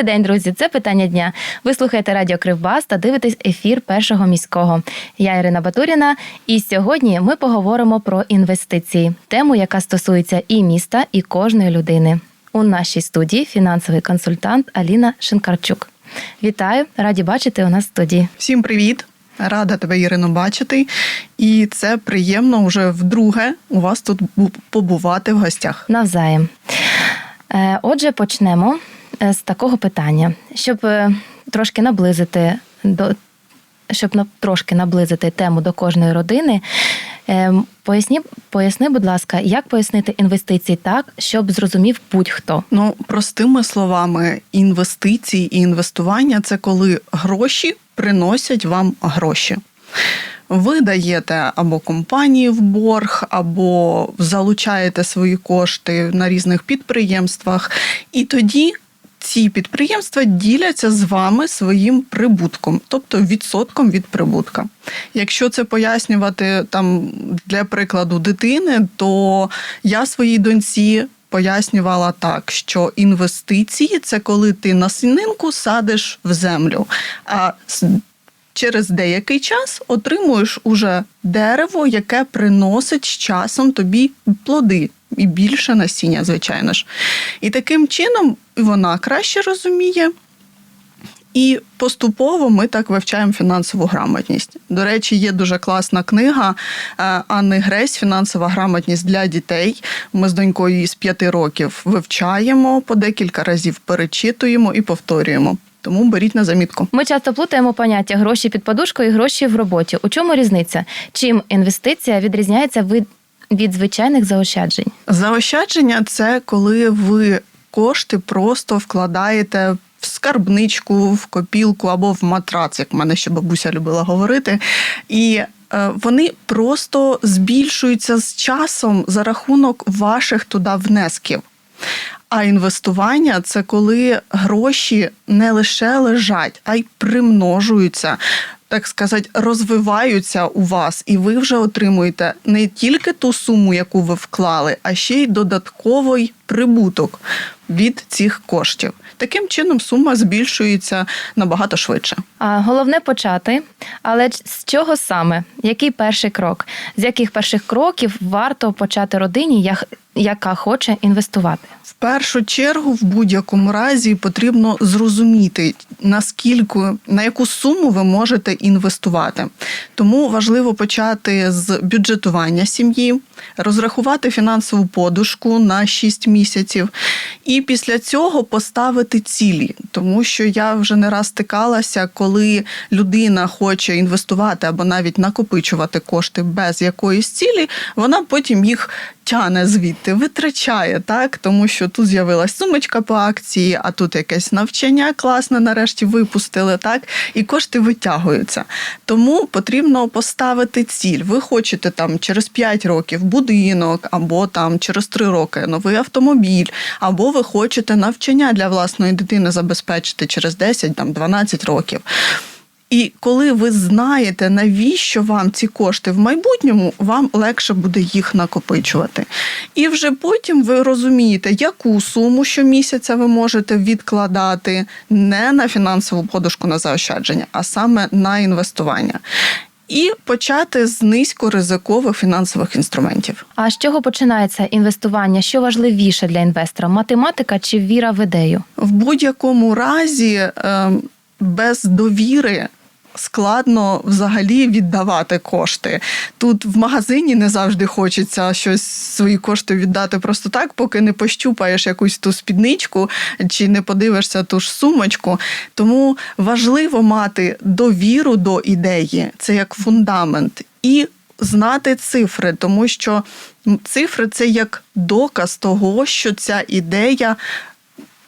Добрий день, друзі. Це питання дня. Ви слухаєте Радіо Кривбас та дивитесь ефір першого міського. Я Ірина Батуріна, і сьогодні ми поговоримо про інвестиції, тему, яка стосується і міста, і кожної людини. У нашій студії фінансовий консультант Аліна Шинкарчук. Вітаю, раді бачити у нас в студії. Всім привіт! Рада тебе, Ірино, бачити. І це приємно вже вдруге у вас тут побувати в гостях. Навзаєм. Е, Отже, почнемо з такого питання, щоб е, трошки наблизити до. Щоб трошки наблизити тему до кожної родини, е, поясні, поясни, будь ласка, як пояснити інвестиції так, щоб зрозумів будь-хто. Ну, простими словами, інвестиції і інвестування це коли гроші приносять вам гроші. Ви даєте або компанії в борг, або залучаєте свої кошти на різних підприємствах, і тоді ці підприємства діляться з вами своїм прибутком, тобто відсотком від прибутка. Якщо це пояснювати там для прикладу дитини, то я своїй доньці пояснювала так, що інвестиції це коли ти насінинку садиш в землю. А через деякий час отримуєш уже дерево, яке приносить з часом тобі плоди. І більше насіння, звичайно ж. І таким чином вона краще розуміє. І поступово ми так вивчаємо фінансову грамотність. До речі, є дуже класна книга е, Анни Гресь Фінансова грамотність для дітей. Ми з донькою її з п'яти років вивчаємо по декілька разів, перечитуємо і повторюємо. Тому беріть на замітку. Ми часто плутаємо поняття гроші під подушкою і гроші в роботі. У чому різниця? Чим інвестиція відрізняється від, від звичайних заощаджень? Заощадження це коли ви кошти просто вкладаєте в скарбничку, в копілку або в матрац, як мене ще бабуся любила говорити. І е, вони просто збільшуються з часом за рахунок ваших туди внесків. А інвестування це коли гроші не лише лежать, а й примножуються. Так сказати, розвиваються у вас, і ви вже отримуєте не тільки ту суму, яку ви вклали, а ще й додатковий прибуток від цих коштів. Таким чином сума збільшується набагато швидше. А головне почати. Але з чого саме? Який перший крок? З яких перших кроків варто почати родині, яка хоче інвестувати? В першу чергу, в будь-якому разі, потрібно зрозуміти, наскільки на яку суму ви можете інвестувати. Тому важливо почати з бюджетування сім'ї, розрахувати фінансову подушку на 6 місяців, і після цього поставити цілі, тому що я вже не раз стикалася, коли людина хоче інвестувати або навіть накопичувати кошти без якоїсь цілі, вона потім їх тяне звідти, витрачає, так тому що тут з'явилась сумочка по акції, а тут якесь навчання класне нарешті випустили, так і кошти витягуються. Тому потрібно поставити ціль. Ви хочете там через 5 років будинок, або там через 3 роки новий автомобіль, або ви хочете навчання для власної дитини забезпечити через 10 там 12 років. І коли ви знаєте, навіщо вам ці кошти в майбутньому, вам легше буде їх накопичувати. І вже потім ви розумієте, яку суму щомісяця ви можете відкладати не на фінансову подушку на заощадження, а саме на інвестування. І почати з низькоризикових фінансових інструментів. А з чого починається інвестування? Що важливіше для інвестора? Математика чи віра в ідею? В будь-якому разі е, без довіри. Складно взагалі віддавати кошти. Тут в магазині не завжди хочеться щось свої кошти віддати просто так, поки не пощупаєш якусь ту спідничку чи не подивишся ту ж сумочку. Тому важливо мати довіру до ідеї, це як фундамент, і знати цифри, тому що цифри це як доказ того, що ця ідея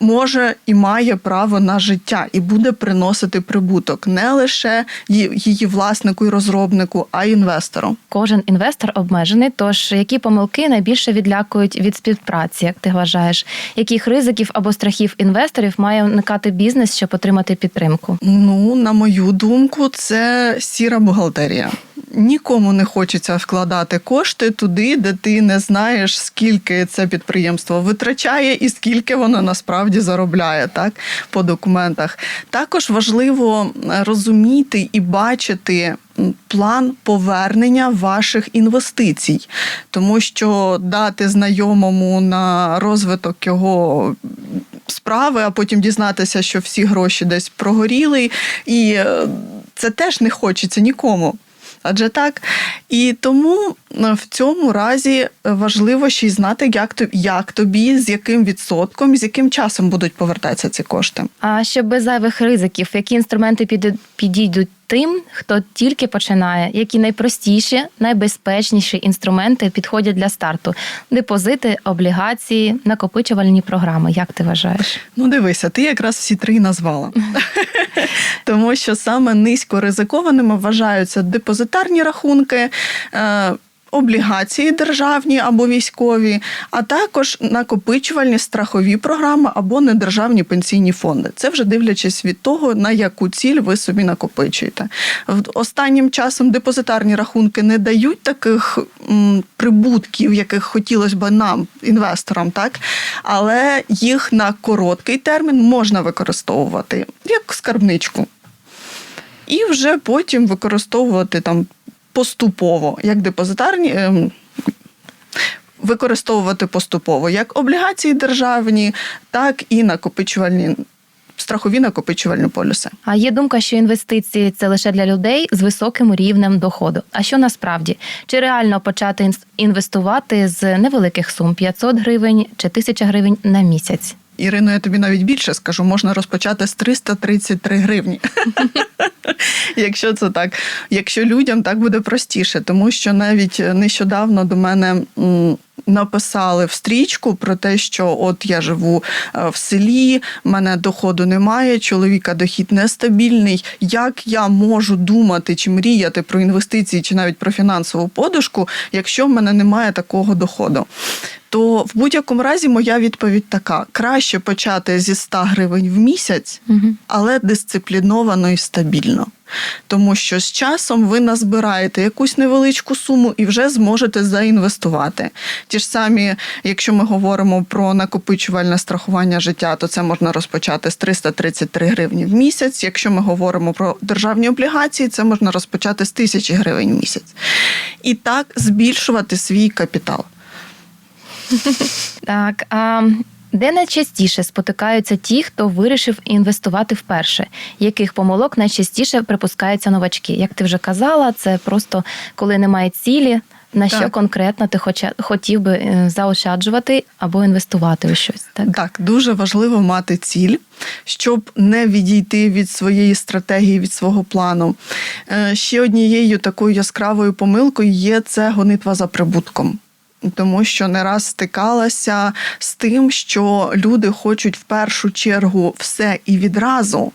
може і має право на життя і буде приносити прибуток не лише її власнику і розробнику, а й інвестору. Кожен інвестор обмежений. Тож які помилки найбільше відлякують від співпраці, як ти вважаєш? Яких ризиків або страхів інвесторів має уникати бізнес, щоб отримати підтримку? Ну, на мою думку, це сіра бухгалтерія. Нікому не хочеться вкладати кошти туди, де ти не знаєш, скільки це підприємство витрачає і скільки воно насправді заробляє так, по документах. Також важливо е, розуміти і бачити план повернення ваших інвестицій, тому що дати знайомому на розвиток його справи, а потім дізнатися, що всі гроші десь прогоріли, і е, це теж не хочеться нікому. Адже так. І тому е, в цьому разі важливо ще й знати, як, то- як тобі, з яким відсотком, з яким часом будуть повертатися ці кошти. А ще без зайвих ризиків, які інструменти підійдуть тим, хто тільки починає, які найпростіші, найбезпечніші інструменти підходять для старту: депозити, облігації, накопичувальні програми. Як ти вважаєш? Ну, дивися, ти якраз всі три назвала. Тому що саме низько ризикованими вважаються депозитарні рахунки. Облігації державні або військові, а також накопичувальні страхові програми або недержавні пенсійні фонди. Це вже дивлячись від того, на яку ціль ви собі накопичуєте. Останнім часом депозитарні рахунки не дають таких прибутків, яких хотілося б нам, інвесторам, так але їх на короткий термін можна використовувати як скарбничку. І вже потім використовувати там поступово, як депозитарні. ем, Використовувати поступово як облігації державні, так і накопичувальні страхові накопичувальні полюси. А є думка, що інвестиції це лише для людей з високим рівнем доходу. А що насправді? Чи реально почати інвестувати з невеликих сум 500 гривень чи 1000 гривень на місяць? Ірино, я тобі навіть більше скажу, можна розпочати з 333 гривні. Якщо це так, якщо людям так буде простіше, тому що навіть нещодавно до мене написали в стрічку про те, що от я живу е, в селі, мене доходу немає, чоловіка дохід нестабільний. Як я можу думати чи мріяти про інвестиції, чи навіть про фінансову подушку, якщо в мене немає такого доходу? То в будь-якому разі моя відповідь така: краще почати зі 100 гривень в місяць, але дисципліновано і стабільно. Тому що з часом ви назбираєте якусь невеличку суму і вже зможете заінвестувати. Ті ж самі, якщо ми говоримо про накопичувальне страхування життя, то це можна розпочати з 333 гривні в місяць. Якщо ми говоримо про державні облігації, це можна розпочати з 1000 гривень в місяць. І так збільшувати свій капітал. Так, а де найчастіше спотикаються ті, хто вирішив інвестувати вперше? Яких помилок найчастіше припускаються новачки? Як ти вже казала, це просто коли немає цілі, на що конкретно ти хоча, хотів би е, заощаджувати або інвестувати у щось. Так? Так, дуже важливо мати ціль, щоб не відійти від своєї стратегії, від свого плану. Е, Ще однією такою яскравою помилкою є це гонитва за прибутком. Тому що не раз стикалася з тим, що люди хочуть в першу чергу все і відразу,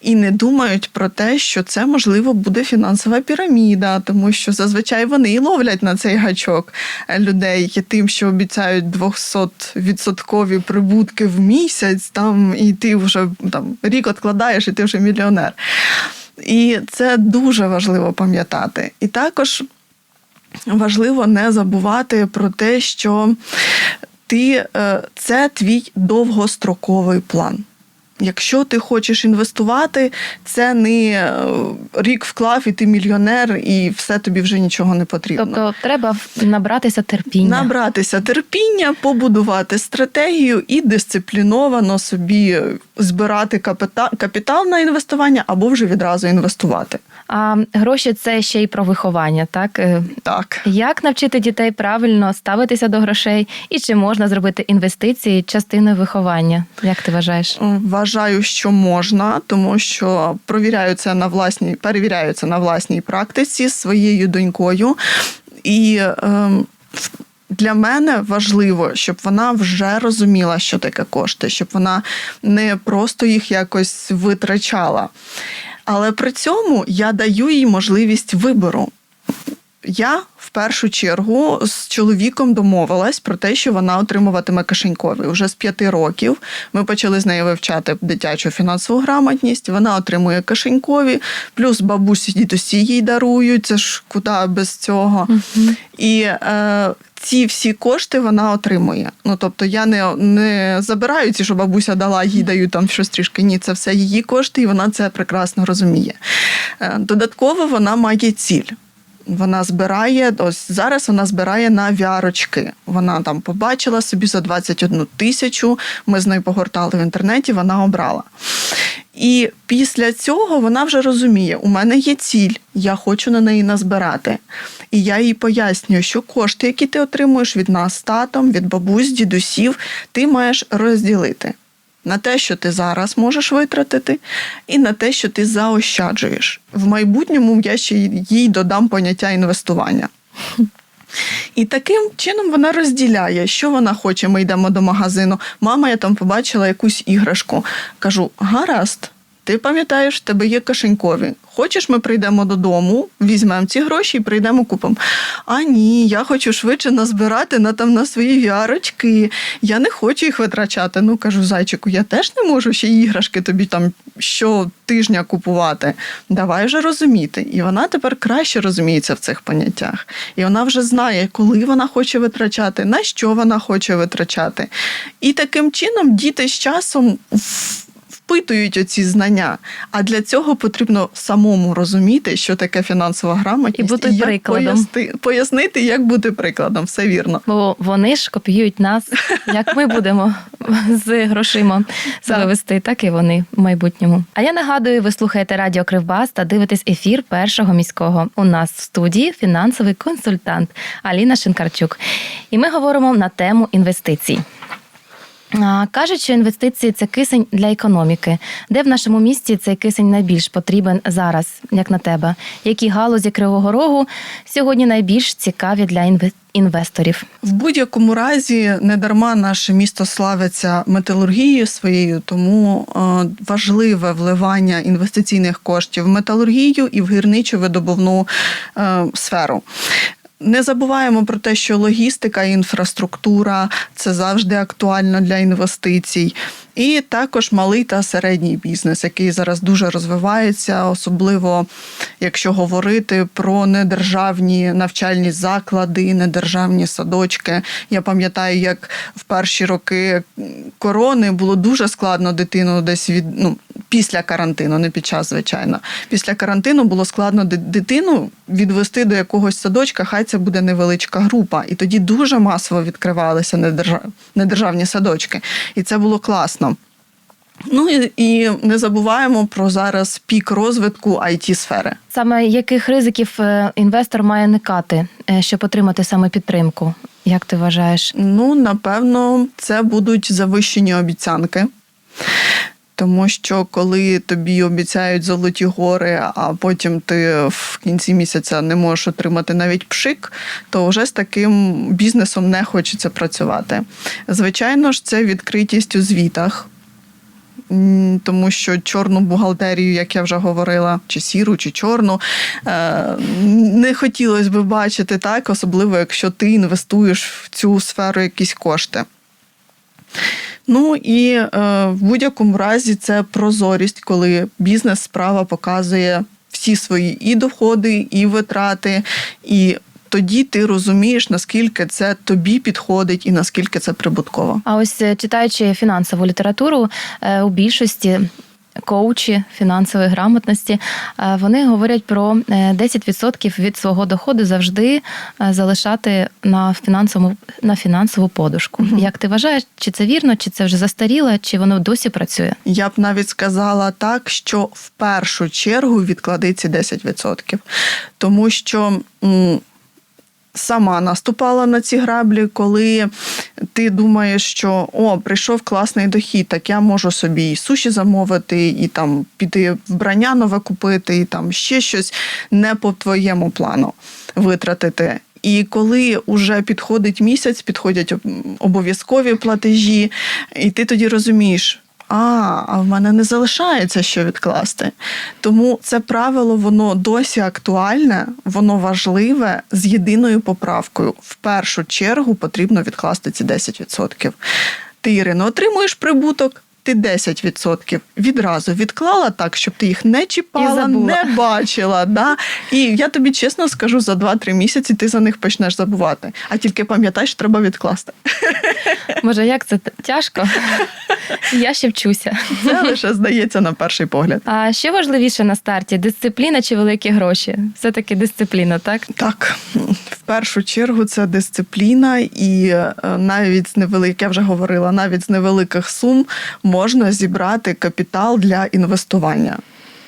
і не думають про те, що це можливо буде фінансова піраміда, тому що зазвичай вони і ловлять на цей гачок людей тим, що обіцяють 200% прибутки в місяць, там і ти вже там рік откладаєш, і ти вже мільйонер. І це дуже важливо пам'ятати. І також важливо не забувати про те, що ти е, це твій довгостроковий план. Якщо ти хочеш інвестувати, це не е, рік вклав, і ти мільйонер, і все тобі вже нічого не потрібно. Тобто треба набратися терпіння. Набратися терпіння, побудувати стратегію і дисципліновано собі збирати капітал, на інвестування або вже відразу інвестувати. А гроші це ще й про виховання, так? Е, Так. Як навчити дітей правильно ставитися до грошей, і чи можна зробити інвестиції частиною виховання? Як ти вважаєш? Вважаю, що можна, тому що провіряються на власній, перевіряються на власній практиці своєю донькою. І в- для мене важливо, щоб вона вже розуміла, що таке кошти, щоб вона не просто їх якось витрачала. Але при цьому я даю їй можливість вибору. Я першу чергу з чоловіком домовилась про те, що вона отримуватиме кишенькові. Уже з п'яти років ми почали з нею вивчати дитячу фінансову грамотність. Вона отримує кишенькові, плюс бабусі дідусі їй дарують. Це ж куди без цього. І е, ці всі кошти вона отримує. Ну тобто я не, не забираю ці, що бабуся дала, їй даю там щось трішки. Ні, це все її кошти, і вона це прекрасно розуміє. Е, Додатково вона має ціль. Вона збирає, ось зараз вона збирає на вярочки. Вона там побачила собі за 21 тисячу. Ми з нею погортали в інтернеті, вона обрала. І після цього вона вже розуміє, у мене є ціль, я хочу на неї назбирати. І я їй пояснюю, що кошти, які ти отримуєш від нас татом, від бабусь, дідусів, ти маєш розділити на те, що ти зараз можеш витратити, і на те, що ти заощаджуєш. В майбутньому я ще їй додам поняття інвестування. І таким чином вона розділяє, що вона хоче. Ми йдемо до магазину. Мама, я там побачила якусь іграшку. Кажу: гаразд, ти пам'ятаєш, в тебе є кишенькові. Хочеш, ми прийдемо додому, візьмемо ці гроші і прийдемо купимо. А ні, я хочу швидше назбирати на там на свої вярочки. Я не хочу їх витрачати. Ну кажу, зайчику, я теж не можу ще іграшки тобі там щотижня купувати. Давай вже розуміти. І вона тепер краще розуміється в цих поняттях. І вона вже знає, коли вона хоче витрачати, на що вона хоче витрачати. І таким чином діти з часом. Впитують оці знання, а для цього потрібно самому розуміти, що таке фінансова грамотність, І бути як прикладом. поясти- пояснити, як бути прикладом. Все вірно. Бо вони ж копіюють нас, як ми будемо з грошима себе вести, так і вони в майбутньому. А я нагадую, ви слухаєте Радіо Кривбас та дивитесь ефір першого міського. У нас в студії фінансовий консультант Аліна Шинкарчук. І ми говоримо на тему інвестицій. Кажуть, що інвестиції це кисень для економіки. Де в нашому місті цей кисень найбільш потрібен зараз, як на тебе? Які галузі Кривого Рогу сьогодні найбільш цікаві для інве- інвесторів? В будь-якому разі недарма наше місто славиться металургією своєю, тому е, важливе вливання інвестиційних коштів в металургію і в гірничо-видобувну е, сферу. Не забуваємо про те, що логістика і інфраструктура це завжди актуально для інвестицій. І також малий та середній бізнес, який зараз дуже розвивається, особливо якщо говорити про недержавні навчальні заклади, недержавні садочки. Я пам'ятаю, як в перші роки корони було дуже складно дитину десь від ну після карантину, не під час, звичайно. Після карантину було складно дитину відвести до якогось садочка, хай це буде невеличка група. І тоді дуже масово відкривалися недержавні садочки. І це було класно. Ну і, і не забуваємо про зараз пік розвитку it сфери Саме яких ризиків е, інвестор має уникати, е, щоб отримати саме підтримку? Як ти вважаєш? Ну, напевно, це будуть завищені обіцянки. Тому що коли тобі обіцяють золоті гори, а потім ти в кінці місяця не можеш отримати навіть пшик, то вже з таким бізнесом не хочеться працювати. Звичайно ж, це відкритість у звітах. Тому що чорну бухгалтерію, як я вже говорила, чи сіру, чи чорну, е, не хотілося б бачити так, особливо якщо ти інвестуєш в цю сферу якісь кошти. Ну і е, в будь-якому разі це прозорість, коли бізнес справа показує всі свої і доходи, і витрати, і тоді ти розумієш, наскільки це тобі підходить і наскільки це прибутково. А ось е, читаючи фінансову літературу, е, у більшості коучі фінансової грамотності е, вони говорять про е, 10% від свого доходу завжди е, залишати на фінансову на фінансову подушку. Мгм. Як ти вважаєш, чи це вірно, чи це вже застаріло, чи воно досі працює? Я б навіть сказала так, що в першу чергу відклади ці 10%. Тому що сама наступала на ці граблі, коли ти думаєш, що о, прийшов класний дохід, так я можу собі і суші замовити, і там піти вбрання нове купити, і там ще щось не по твоєму плану витратити. І коли вже підходить місяць, підходять обов'язкові платежі, і ти тоді розумієш. А, а в мене не залишається що відкласти. Тому це правило воно досі актуальне, воно важливе з єдиною поправкою. В першу чергу потрібно відкласти ці 10%. Ти, Ірино, отримуєш прибуток. Ти 10% відразу відклала так, щоб ти їх не чіпала, не бачила. Да? І я тобі чесно скажу, за 2-3 місяці ти за них почнеш забувати. А тільки пам'ятай, що треба відкласти. Може, як це тяжко? Я ще вчуся. Це лише здається на перший погляд. А що важливіше на старті: дисципліна чи великі гроші? Все-таки дисципліна, так? Так, в першу чергу це дисципліна, і е, навіть з невеликих, я вже говорила, навіть з невеликих сум можна зібрати капітал для інвестування.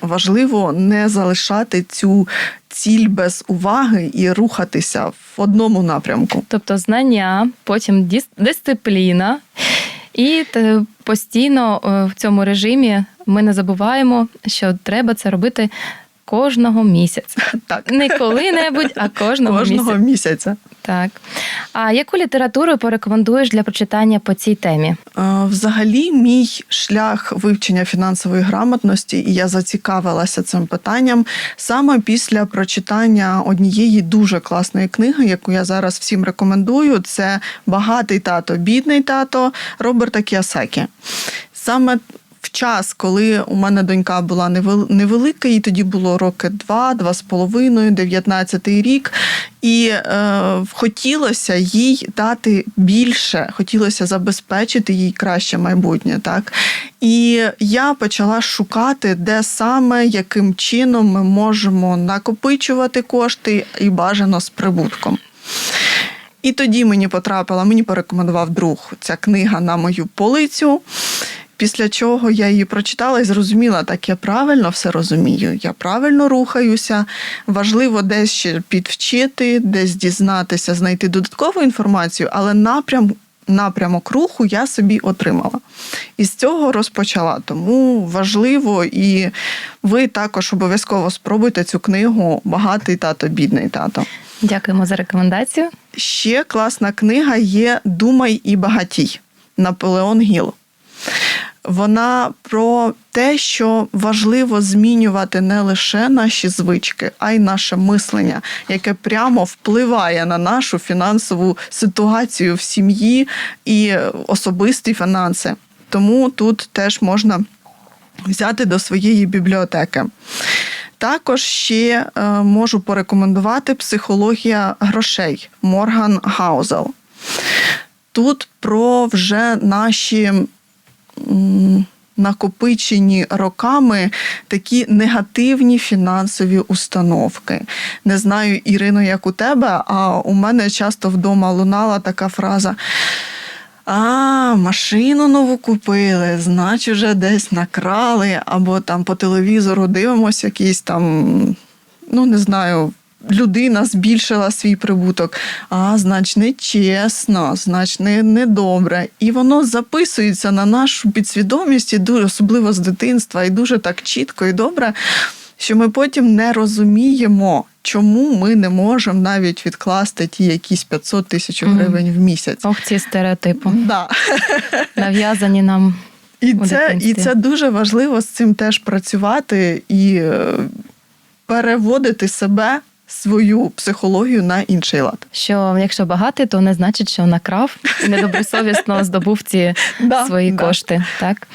Важливо не залишати цю ціль без уваги і рухатися в одному напрямку. Тобто знання, потім дис- дисципліна. І постійно е, в цьому режимі ми не забуваємо, що треба це робити кожного місяця. Так, Не коли-небудь, а кожного, кожного місяця. місяця. Так. А яку літературу порекомендуєш для прочитання по цій темі? Взагалі, мій шлях вивчення фінансової грамотності, і я зацікавилася цим питанням саме після прочитання однієї дуже класної книги, яку я зараз всім рекомендую. Це Багатий тато, бідний тато Роберта Кіосакі. Саме в час, коли у мене донька була невел- невелика, їй тоді було роки два, два з половиною, 19-й рік, і е, хотілося їй дати більше, хотілося забезпечити їй краще майбутнє. Так? І я почала шукати, де саме, яким чином ми можемо накопичувати кошти і бажано з прибутком. І тоді мені потрапила, мені порекомендував друг ця книга на мою полицю. Після чого я її прочитала і зрозуміла, так я правильно все розумію, я правильно рухаюся. Важливо десь ще підвчити, десь дізнатися, знайти додаткову інформацію, але напрям, напрямок руху я собі отримала. І з цього розпочала. Тому важливо, і ви також обов'язково спробуйте цю книгу Багатий тато, бідний тато. Дякуємо за рекомендацію. Ще класна книга є Думай і багатій Наполеон Гіл. Вона про те, що важливо змінювати не лише наші звички, а й наше мислення, яке прямо впливає на нашу фінансову ситуацію в сім'ї і особисті фінанси. Тому тут теж можна взяти до своєї бібліотеки. Також ще е, можу порекомендувати психологія грошей Морган Гаузел. Тут про вже наші накопичені роками такі негативні фінансові установки. Не знаю, Ірино, як у тебе, а у мене часто вдома лунала така фраза. А, машину нову купили, значить, вже десь накрали, або там по телевізору дивимося якийсь там, ну не знаю, людина збільшила свій прибуток. А, значить, не чесно, значить, не, не. І воно записується на нашу підсвідомість, і дуже, особливо з дитинства, і дуже так чітко і добре, що ми потім не розуміємо, чому ми не можемо навіть відкласти ті якісь 500 тисяч гривень в місяць. Ох, ці стереотипи Да. нав'язані нам. І у це, і це дуже важливо з цим теж працювати і е, переводити себе, свою психологію на інший лад. Що якщо багатий, то не значить, що накрав і недобросовісно здобув ці свої кошти. Так?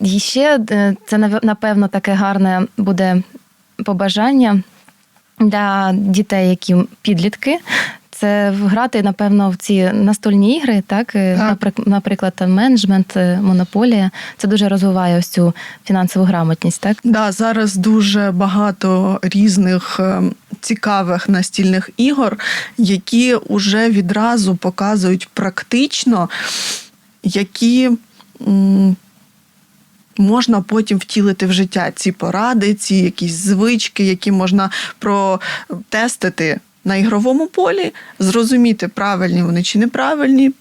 І ще е, це напевно таке гарне буде побажання для дітей, які підлітки. Це грати, напевно, в ці настольні ігри, так, Е, Так. наприк- наприклад, там менеджмент, е, монополія. Це дуже розвиває ось цю фінансову грамотність, так? Да, зараз дуже багато різних е, цікавих настільних ігор, які вже відразу показують практично, які. Можна потім втілити в життя ці поради, ці якісь звички, які можна протестити на ігровому полі, зрозуміти, правильні вони чи неправильні,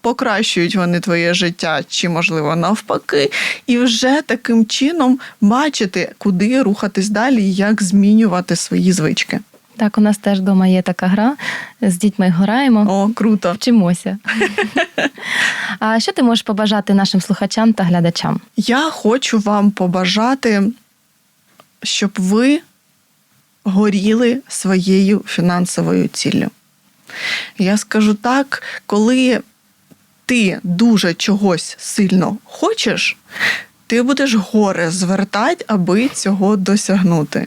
покращують вони твоє життя, чи, можливо, навпаки, і вже таким чином бачити, куди рухатись далі і як змінювати свої звички. Так, у нас теж вдома є така гра. З дітьми граємо, О, круто. вчимося. а що ти можеш побажати нашим слухачам та глядачам? Я хочу вам побажати, щоб ви горіли своєю фінансовою ціллю. Я скажу так, коли ти дуже чогось сильно хочеш, ти будеш горе звертати, аби цього досягнути.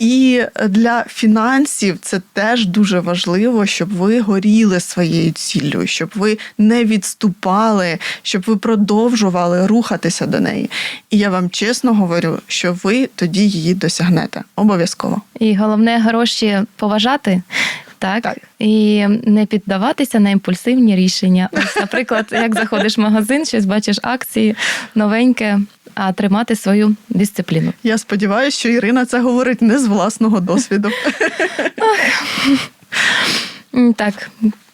І для фінансів це теж дуже важливо, щоб ви горіли своєю ціллю, щоб ви не відступали, щоб ви продовжували рухатися до неї. І я вам чесно говорю, що ви тоді її досягнете. Обов'язково. І головне гроші поважати. Так, Так. і не піддаватися на імпульсивні рішення. Ось, наприклад, як заходиш в магазин, щось бачиш акції новеньке, а тримати свою дисципліну. Я сподіваюся, що Ірина це говорить не з власного досвіду. Так,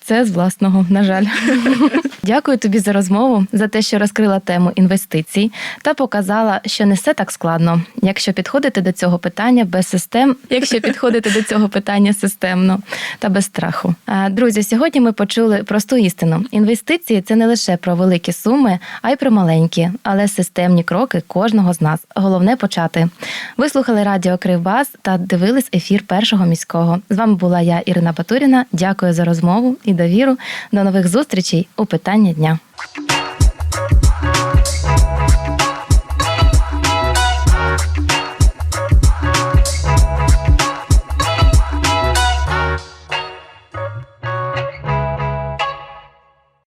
це з власного, на жаль. Дякую тобі за розмову, за те, що розкрила тему інвестицій та показала, що не все так складно, якщо підходити до цього питання без систем, якщо підходити до цього питання системно та без страху. Друзі, сьогодні ми почули просту істину: інвестиції це не лише про великі суми, а й про маленькі, але системні кроки кожного з нас. Головне почати. Ви слухали радіо Кривбас та дивились ефір першого міського. З вами була я, Ірина Батуріна. Дякую за розмову і довіру. До нових зустрічей у питання дня.